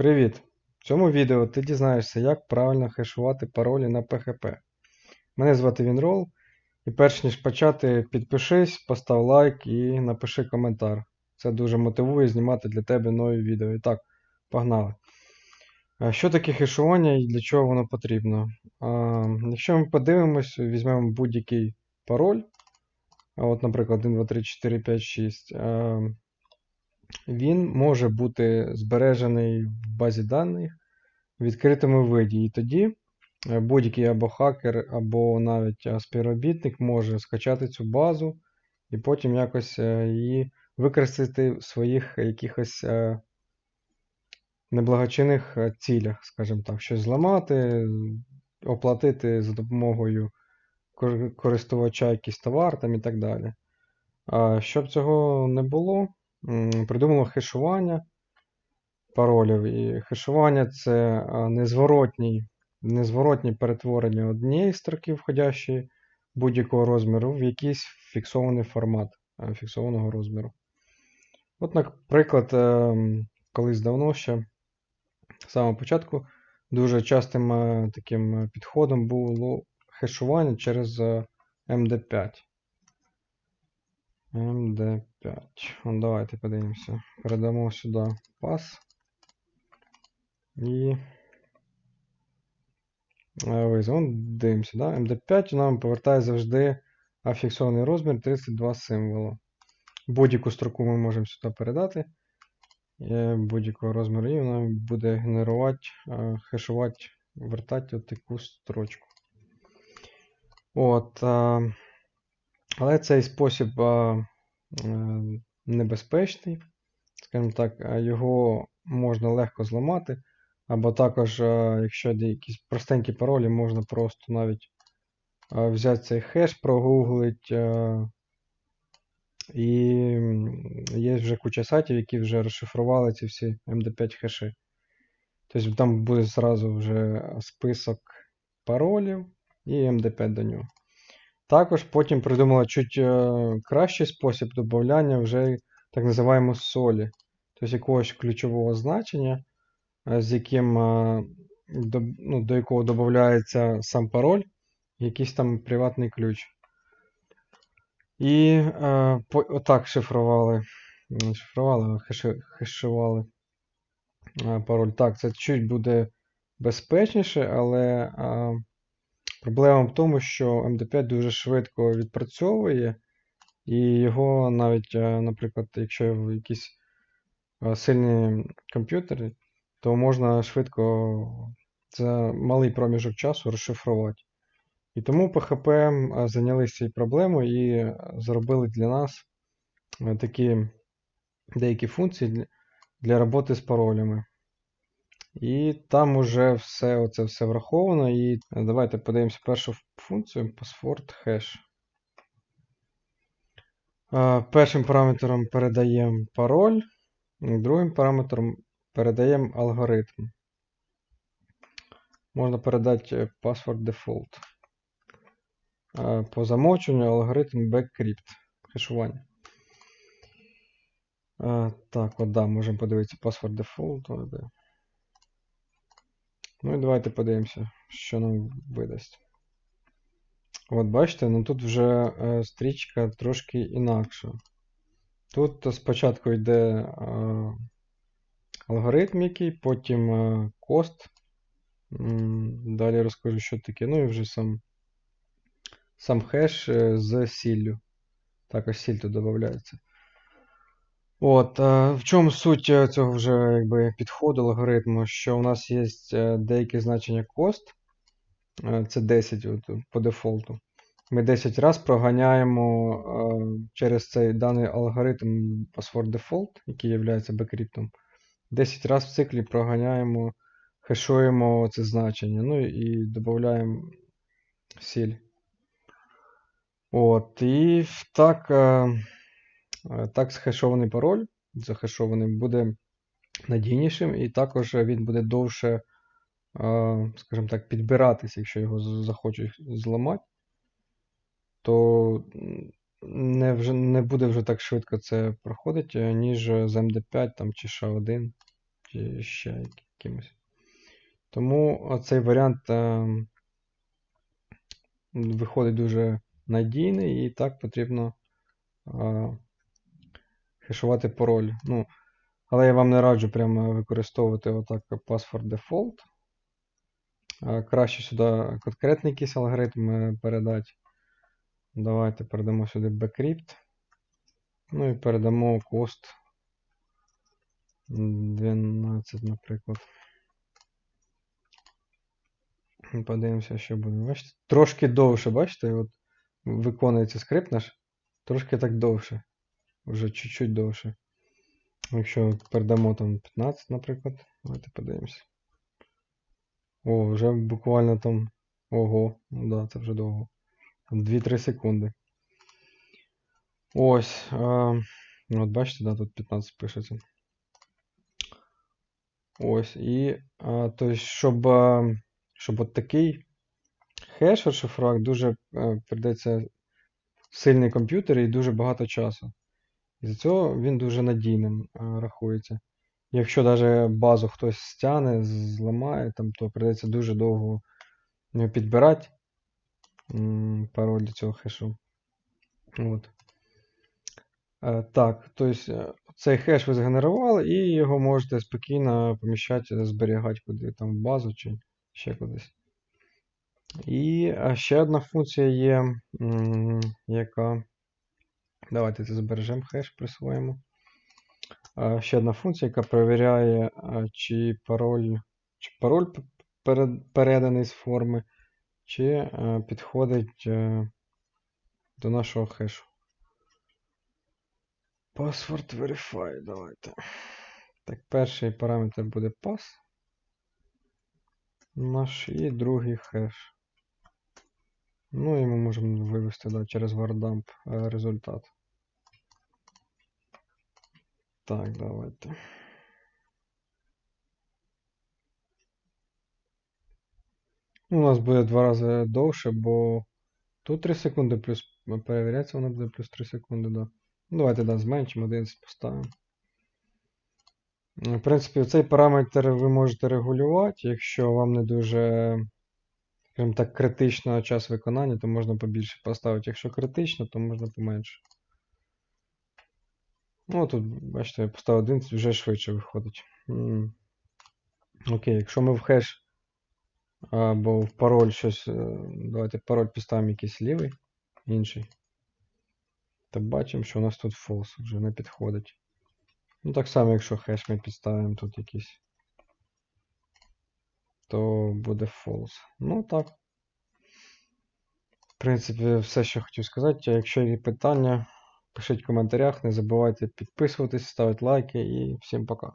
Привіт! В цьому відео ти дізнаєшся, як правильно хешувати паролі на PHP. Мене звати Вінрол, і перш ніж почати, підпишись, постав лайк і напиши коментар. Це дуже мотивує знімати для тебе нові відео. І так, погнали. Що таке хешування і для чого воно потрібно? Якщо ми подивимось, візьмемо будь-який пароль. От, наприклад, 1, 2, 3, 4, 5, 6. Він може бути збережений в базі даних в відкритому виді. І тоді е, будь-який або хакер, або навіть співробітник може скачати цю базу і потім якось е, її використати в своїх якихось е, неблагочинних цілях, скажімо так, щось зламати, оплатити за допомогою користувача якийсь товар там і так далі. Щоб цього не було, придумало хешування паролів. І хешування це а, незворотній, незворотнє перетворення однієї строки, входящої будь-якого розміру, в якийсь фіксований формат фіксованого розміру. От, наприклад, ем, колись давно ще, з самого початку, дуже частим е, таким е, підходом було хешування через е, MD5. MD5. Ну, давайте подивимося. Передамо сюди пас. І. е, дивимося, да? MD5 нам повертає завжди афіксований розмір 32 символа. Будь-яку строку ми можемо сюди передати. е, Будь-якого розміру, і вона буде генерувати, е, хешувати, вертати от таку строчку. От, але цей спосіб небезпечний, скажімо так, е, його можна легко зламати. Або також, е, якщо якісь простенькі паролі, можна просто навіть е, взяти цей хеш, прогуглить. е, І є вже куча сайтів, які вже розшифрували ці всі MD5 хеші. Тобто там буде зразу вже список паролів і MD5 до нього. Також потім придумала чуть е, кращий спосіб додавання вже так називаємо солі, тобто якогось ключового значення, е, з яким, е, до, ну, до якого додається сам пароль, якийсь там приватний ключ. І е, по, отак шифрували. Шифрували, хешували пароль. Так, це чуть буде безпечніше, але е, проблема в тому, що MD5 дуже швидко відпрацьовує, і його навіть, е, наприклад, якщо в якісь е, сильні комп'ютери, то можна швидко за малий проміжок часу розшифрувати. І тому PHP е, зайнялися цією проблемою і зробили для нас такі деякі функції для роботи з паролями. І там уже все оце все враховано. І е, давайте подивимося першу функцію password hash. Е, Першим параметром передаємо пароль, другим параметром передаємо алгоритм. Можна передати е, password default. По замовчуванню алгоритм backcrypt хешування. Так, от да, можемо подивитися password default. Ну і давайте подивимося, що нам видасть. От бачите, ну тут вже е, стрічка трошки інакша. Тут спочатку йде е, алгоритм який, потім е, кост. Далі розкажу, що таке. Ну і вже сам, сам хеш з сіллю. Також сіль тут додається. От, в чому суть е, цього вже якби, підходу алгоритму, що у нас є е, деяке значення cost, е, це 10 от, по дефолту. Ми 10 раз проганяємо через цей даний алгоритм password default, який є бекріптом. 10 раз в циклі проганяємо, хешуємо це значення, ну і додаємо сіль. От, і так. Е, Е, Так, схешований пароль, захешований буде надійнішим, і також він буде довше, е, скажімо так, підбиратися, якщо його захочуть зламати, то не, вже, не буде вже так швидко це проходити, ніж з MD5 там, чи SHA-1, чи ще якимось. Тому цей варіант е, виходить дуже надійний, і так потрібно е, хешувати пароль. Ну, але я вам не раджу прямо використовувати отак default. Е, Краще сюди конкретний якийсь алгоритм е, передати. Давайте передамо сюди bcrypt. Ну і передамо cost 12, наприклад. Подивимося, що буде. Бачите? Трошки довше, бачите, от виконується скрипт наш. Трошки так довше. Вже чуть-чуть довше. Якщо передамо там 15, наприклад. Давайте подивимося. О, вже буквально там. Ого, ну да, це вже довго. Там 2-3 секунди. Ось. А, от бачите, да, тут 15 пишеться. Ось. І а, то щоб, щоб от такий хеш розшифрувати, дуже а, прийдеться сильний комп'ютер і дуже багато часу. І за цього він дуже надійним рахується. Якщо навіть базу хтось стягне, зламає, там, то прийдеться дуже довго підбирати пароль до цього хешу. От. Е, Так, тобто цей хеш ви згенерували, і його можете спокійно поміщати, зберігати куди там в базу чи ще кудись. І е, ще одна функція є, яка. Давайте це збережемо хеш присвоїмо. Ще одна функція, яка перевіряє, чи пароль, чи пароль перед- переданий з форми, чи підходить е, до нашого хешу. Password Verify, давайте. Так, перший параметр буде pass. Наш і другий хеш. Ну і ми можемо вивести да, через wardump е, результат. Так, давайте. Ну, У нас буде два рази довше, бо тут 3 секунди плюс перевіряється, воно буде плюс 3 секунди, да. Ну, давайте да, зменшимо, 11 поставимо. Ну, В принципі, цей параметр ви можете регулювати, якщо вам не дуже, скажімо так, критично час виконання, то можна побільше поставити. Якщо критично, то можна поменше. Ну, тут, бачите, я поставив 11, вже швидше виходить. Окей, якщо ми в хеш або в пароль щось. е, Давайте пароль підставимо якийсь лівий, інший. То бачимо, що у нас тут false вже не підходить. Ну, так само, якщо хеш ми підставимо тут якийсь, то буде false. Ну так. В принципі, все, що хотів сказати. Якщо є питання, пишіть в коментарях, не забувайте підписуватись, ставити лайки і всім пока.